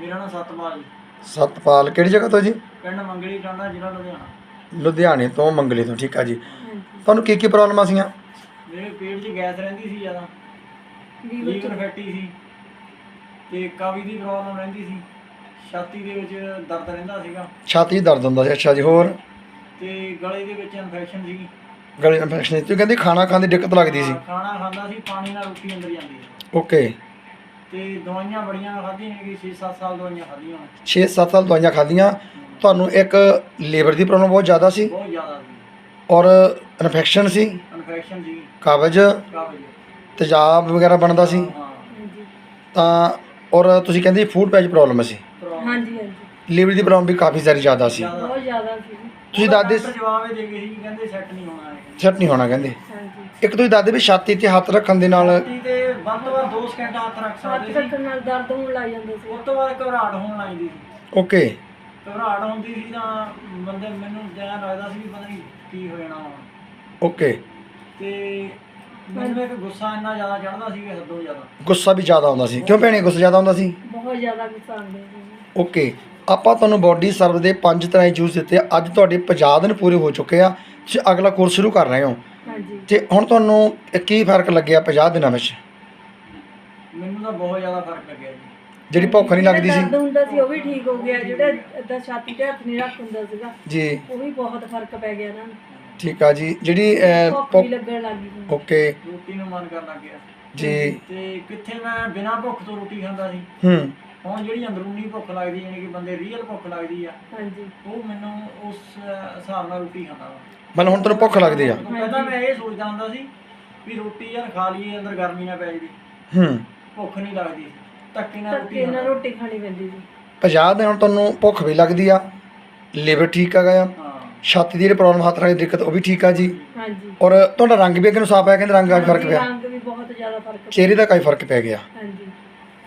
ਮੇਰਾ ਨਾਮ ਸਤਪਾਲ ਜੀ। ਸਤਪਾਲ ਕਿਹੜੀ ਜਗ੍ਹਾ ਤੋਂ ਜੀ? ਪਿੰਡ ਮੰਗਲੀ ਟਾਂਡਾ ਜ਼ਿਲ੍ਹਾ ਲੁਧਿਆਣਾ। ਲੁਧਿਆਣੇ ਤੋਂ ਮੰਗਲੇ ਤੋਂ ਠੀਕ ਆ ਜੀ। ਤੁਹਾਨੂੰ ਕੀ ਕੀ ਪ੍ਰੋਬਲਮਾਂ ਸੀਆਂ? ਮੇਰੇ ਪੇਟ 'ਚ ਗੈਸ ਰਹਿੰਦੀ ਸੀ ਜ਼ਿਆਦਾ। ਲੀਵਰ ਫੈਟੀ ਸੀ। ਤੇ ਕਾਵੀ ਦੀ ਪ੍ਰੋਬਲਮ ਰਹਿੰਦੀ ਸੀ। ਛਾਤੀ ਦੇ ਵਿੱਚ ਦਰਦ ਰਹਿੰਦਾ ਸੀਗਾ। ਛਾਤੀ 'ਚ ਦਰਦ ਹੁੰਦਾ ਸੀ ਅੱਛਾ ਜੀ ਹੋਰ? ਤੇ ਗਲੇ ਦੇ ਵਿੱਚ ਇਨਫੈਕਸ਼ਨ ਸੀ ਗਲੇ ਇਨਫੈਕਸ਼ਨ ਤੁਸੀਂ ਕਹਿੰਦੇ ਖਾਣਾ ਖਾਣ ਦੀ ਦਿੱਕਤ ਲੱਗਦੀ ਸੀ। ਖਾਣਾ ਖਾਂਦਾ ਸੀ ਪਾਣੀ ਨਾਲ ਰੋਟੀ ਅੰਦਰ ਜਾਂਦੀ ਸੀ। ਓਕੇ। ਤੇ ਦਵਾਈਆਂ ਬੜੀਆਂ ਖਾਧੀਆਂ ਨੇ ਕਿ 6-7 ਸਾਲ ਦਵਾਈਆਂ ਖਾਧੀਆਂ 6-7 ਸਾਲ ਦਵਾਈਆਂ ਖਾਧੀਆਂ। ਤੁਹਾਨੂੰ ਇੱਕ ਲੀਵਰ ਦੀ ਪ੍ਰੋਬਲਮ ਬਹੁਤ ਜ਼ਿਆਦਾ ਸੀ ਬਹੁਤ ਜ਼ਿਆਦਾ ਸੀ। ਔਰ ਇਨਫੈਕਸ਼ਨ ਸੀ। ਇਨਫੈਕਸ਼ਨ ਸੀ। ਕਬਜ਼। ਤੇਜ਼ਾਬ ਵਗੈਰਾ ਬਣਦਾ ਸੀ। ਤਾਂ ਔਰ ਤੁਸੀਂ ਕਹਿੰਦੇ ਫੂਡ ਪੈਜ ਪ੍ਰੋਬਲਮ ਸੀ। ਪ੍ਰੋਬਲਮ। ਹਾਂਜੀ ਹਾਂਜੀ। ਲੀਵਰ ਦੀ ਪ੍ਰੋਬਲਮ ਵੀ ਕਾਫੀ ਸਾਰੀ ਜ਼ਿਆਦਾ ਸੀ। ਜ਼ਿਆਦਾ। ਬਹੁਤ ਜ਼ਿਆਦਾ ਸੀ। ਜੀ। ਤੁਸੀਂ ਦੱਸਦੇ ਡਾਕਟਰ ਜਵਾਬ ਇਹ ਦੇ ਗਏ ਸੀ ਕਿ ਕਹਿੰਦੇ ਸੈੱਟ ਨਹੀਂ ਹੋਣਾ ਇਹ। ਸੈੱਟ ਨਹੀਂ ਹੋਣਾ ਕਹਿੰਦੇ। ਹਾਂਜੀ। ਇੱਕ ਤੁਸੀਂ ਦੱਸਦੇ ਵੀ ਛਾਤੀ ਤੇ ਹੱਥ ਰੱਖਣ ਦੇ ਨਾਲ ਛਾਤੀ ਤੇ ਵੱਧ ਤੋਂ ਵੱਧ 2 ਸਕਿੰਟ ਹੱਥ ਰੱਖ ਹੱਥ ਸਕਦੇ ਸੀ। ਰੱਖਣ ਨਾਲ ਦਰਦ ਹੋਣ ਲੱਗ ਜਾਂਦਾ ਸੀ। ਉਸ ਤੋਂ ਬਾਅਦ ਘਬਰਾਹਟ ਹੋਣ ਲੱਗਦੀ ਸੀ। ਓਕੇ। ਘਬਰਾਹਟ ਹੁੰਦੀ ਸੀ ਤਾਂ ਬੰਦੇ ਮੈਨੂੰ ਜਿਹਾ ਲੱਗਦਾ ਸੀ ਵੀ ਪਤਾ ਨਹੀਂ ਕੀ ਹੋ ਜਾਣਾ ਹੁਣ। ਓਕੇ। ਤੇ ਮੈਨੂੰ ਇੱਕ ਗੁੱਸਾ ਇੰਨਾ ਜ਼ਿਆਦਾ ਚੜਦਾ ਸੀ ਕਿ ਹੱਦੋਂ ਜ਼ਿਆਦਾ। ਗੁੱਸਾ ਵੀ ਜ਼ਿਆਦਾ ਆਉਂਦਾ ਸੀ। ਕਿਉਂ ਭੈਣੇ ਗੁੱਸਾ ਜ਼ਿਆਦਾ ਆਉਂਦਾ ਸੀ? ਬਹੁਤ ਜ਼ਿਆਦਾ ਗੁੱਸਾ ਆਉਂਦਾ ਸੀ। ਓਕੇ। ਆਪਾਂ ਤੁਹਾਨੂੰ ਬਾਡੀ ਸਰਵ ਦੇ ਪੰਜ ਤਰ੍ਹਾਂ ਦੇ ਜੂਸ ਦਿੱਤੇ ਆ। ਅੱਜ ਤੁਹਾਡੇ 50 ਦਿਨ ਪੂਰੇ ਹੋ ਚੁੱਕੇ ਆ ਤੁਸੀਂ ਅਗਲਾ ਕੋਰਸ ਸ਼ੁਰੂ ਕਰ ਰਹੇ ਹੋ। ਹਾਂਜੀ। ਤੇ ਹੁਣ ਤੁਹਾਨੂੰ ਕੀ ਫ਼ਰਕ ਲੱਗਿਆ 50 ਦਿਨਾਂ ਵਿੱਚ? ਮੈਨੂੰ ਤਾਂ ਬਹੁਤ ਜ਼ਿਆਦਾ ਫ਼ਰਕ ਲੱਗਿਆ ਜੀ। ਜਿਹੜੀ ਭੁੱਖ ਨਹੀਂ ਲੱਗਦੀ ਜਿਹੜਾ ਸੀ ਦਰਦ ਹੁੰਦਾ ਸੀ ਉਹ ਵੀ ਠੀਕ ਹੋ ਗਿਆ। ਜਿਹੜਾ ਏਦਾਂ ਛਾਤੀ ਤੇ ਹੱਥ ਨਹੀਂ ਰੱਖ ਹੁੰਦਾ ਸੀਗਾ ਜੀ। ਉਹ ਵੀ ਬਹੁਤ ਫ਼ਰਕ ਪੈ ਗਿਆ ਨਾ। ਠੀਕ ਆ ਜੀ। ਜਿਹੜੀ ਅਹ, ਭੁੱਖ ਭੁੱਖ ਵੀ ਲੱਗਣ ਲੱਗ ਗਈ। ਹੁਣ। ਓਕੇ। ਰੋਟੀ ਨੂੰ ਮਨ ਕਰਨ ਲੱਗ ਗਿਆ। ਜੀ। ਤੇ ਕਿੱਥੇ ਮੈਂ ਬਿਨਾਂ ਭੁੱਖ ਤੋਂ ਰੋਟੀ ਖਾਂਦਾ ਸੀ। ਹੂੰ। ਹੁਣ ਜਿਹੜੀ ਅੰਦਰੂਨੀ ਭੁੱਖ ਲੱਗਦੀ ਯਾਨੀ ਕਿ ਬੰਦੇ ਰੀਅਲ ਭੁੱਖ ਲੱਗਦੀ ਆ ਹਾਂਜੀ। ਉਹ ਮੈਨੂੰ ਉਸ ਹਿਸਾਬ ਨਾਲ ਰੋਟੀ ਖਾਂਦਾ ਵਾ। ਹੁਣ ਤੁਹਾਨੂੰ ਭੁੱਖ ਲੱਗਦੀ ਆ? ਪਹਿਲਾਂ ਮੈਂ ਇਹ ਸੋਚਦਾ ਹੁੰਦਾ ਸੀ ਵੀ ਰੋਟੀ ਯਾਰ ਖਾ ਲਈਏ ਅੰਦਰ ਗਰਮੀ ਨਾ ਪੈ ਜਾਵੇ। ਹੂੰ। ਭੁੱਖ ਨਹੀਂ ਲੱਗਦੀ। ਧੱਕੇ ਨਾਲ ਰੋਟੀ ਧੱਕੇ ਨਾਲ ਖਾਂਦਾ। ਰੋਟੀ ਖਾਣੀ ਪੈਂਦੀ ਸੀ। 50 ਦਿਨ ਹੁਣ ਤੁਹਾਨੂੰ ਭੁੱਖ ਵੀ ਲੱਗਦੀ ਆ ਲਿਵਰ ਠੀਕ ਹੈਗਾ ਆ ਹਾਂ। ਛਾਤੀ ਦੀ ਜਿਹੜੀ ਪ੍ਰੋਬਲਮ ਹੱਥ ਦੀ ਦਿੱਕਤ ਉਹ ਵੀ ਠੀਕ ਆ ਜੀ। ਹਾਂਜੀ। ਔਰ ਤੁਹਾਡਾ ਰੰਗ ਵੀ ਅੱਗੇ ਨੂੰ ਸਾਫ਼ ਆਇਆ ਕਹਿੰਦੇ ਰੰਗ ਦਾ ਫ਼ਰਕ ਪਿਆ। ਰੰਗ ਵੀ ਬਹੁਤ ਜ਼ਿਆਦਾ ਫ਼ਰਕ ਪਿਆ ਚਿਹਰੇ ਦਾ ਕਾਫੀ ਫ਼ਰਕ ਪੈ ਗਿਆ। ਹਾਂਜੀ।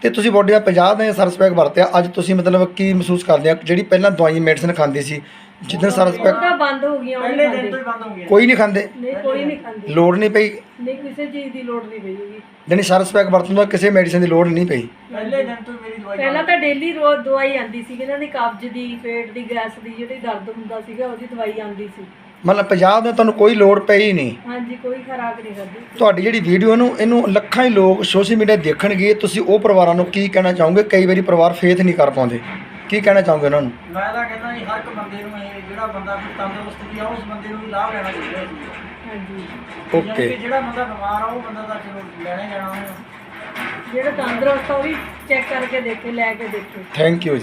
ਤੇ ਤੁਸੀਂ ਬੋਡੀ ਦਾ 50 ਦਿਨ ਸਰਸ ਪੈਕ ਵਰਤਿਆ। ਅੱਜ ਤੁਸੀਂ ਮਤਲਬ ਕੀ ਮਹਿਸੂਸ ਕਰਦੇ ਆ ਜਿਹੜੀ ਪਹਿਲਾਂ ਦਵਾਈ ਮੈਡੀਸਿਨ ਖਾਂਦੇ ਸੀ ਜਿੱਦਣ ਸਰਸ ਉਹ ਪੈਕ ਤਾਂ ਬੰਦ ਹੋ ਗਈਆਂ ਉਹ ਪਹਿਲੇ ਦਿਨ ਤੋਂ ਹੀ ਬੰਦ ਹੋ ਗਿਆ ਕੋਈ ਨਹੀਂ ਖਾਂਦੇ? ਨਹੀਂ ਕੋਈ ਨਹੀਂ ਖਾਂਦੀ। ਲੋੜ ਨਹੀਂ ਪਈ? ਨਹੀਂ ਕਿਸੇ ਚੀਜ਼ ਦੀ ਲੋੜ ਨਹੀਂ ਪਈਗੀ ਜਾਣੀ ਸਰਸ ਪੈਕ ਵਰਤਣ ਦਾ ਕਿਸੇ ਮੈਡੀਸਿਨ ਦੀ ਲੋੜ ਨਹੀਂ ਪਈ? ਪਹਿਲੇ ਦਿਨ ਤੋਂ ਹੀ ਮੇਰੀ ਦਵਾਈ ਪਹਿਲਾਂ ਤਾਂ ਡੇਲੀ ਰੋਜ਼ ਦਵਾਈ ਆਂਦੀ ਸੀ ਇਹਨਾਂ ਦੀ ਕਬਜ਼ ਦੀ ਪੇਟ ਦੀ ਗੈਸ ਦੀ ਜਿਹੜੀ ਦਰਦ ਹੁੰਦਾ ਸੀਗਾ ਉਹਦੀ ਦਵਾਈ ਆਂਦੀ ਸੀ। ਮਤਲਬ 50 ਦਿਨ ਤੁਹਾਨੂੰ ਕੋਈ ਲੋੜ ਪਈ ਨਹੀਂ। ਹਾਂਜੀ ਕੋਈ ਖਰਾਕ ਨਹੀਂ ਕਰਦੀ ਤੁਹਾਡੀ ਜਿਹੜੀ ਵੀਡੀਓ ਨੂੰ ਇਹਨੂੰ ਲੱਖਾਂ ਹੀ ਲੋਕ ਸੋਸ਼ਲ ਮੀਡੀਆ ਦੇਖਣਗੇ ਤੁਸੀਂ ਉਹ ਪਰਿਵਾਰਾਂ ਨੂੰ ਕੀ ਕਹਿਣਾ ਚਾਹੋਗੇ? ਕਈ ਵਾਰੀ ਪਰਿਵਾਰ ਫੇਥ ਨਹੀਂ ਕਰ ਪਾਉਂਦੇ। ਕੀ ਕਹਿਣਾ ਚਾਹੋਗੇ ਉਹਨਾਂ ਨੂੰ? ਮੈਂ ਤਾਂ ਕਹਿੰਦਾ ਜੀ ਹਰ ਇੱਕ ਬੰਦੇ ਨੂੰ ਇਹ ਜਿਹੜਾ ਬੰਦਾ ਕੋਈ ਤੰਦਰੁਸਤ ਵੀ ਆ ਉਸ ਬੰਦੇ ਨੂੰ ਵੀ ਲਾਭ ਲੈਣਾ ਚਾਹੀਦਾ ਹਾਂਜੀ। ਓਕੇ। ਜਿਹੜਾ ਬੰਦਾ ਬਿਮਾਰ ਆ ਉਹ ਬੰਦਾ ਤਾਂ ਚਲੋ ਲੈਣਾ ਹੀ ਲੈਣਾ ਉਹਨੇ। ਜਿਹੜਾ ਤੰਦਰੁਸਤ ਆ ਉਹ ਵੀ ਚੈੱਕ ਕਰਕੇ ਦੇਖੇ ਲੈ ਕੇ ਦੇਖੇ। ਥੈਂਕ ਯੂ ਜੀ।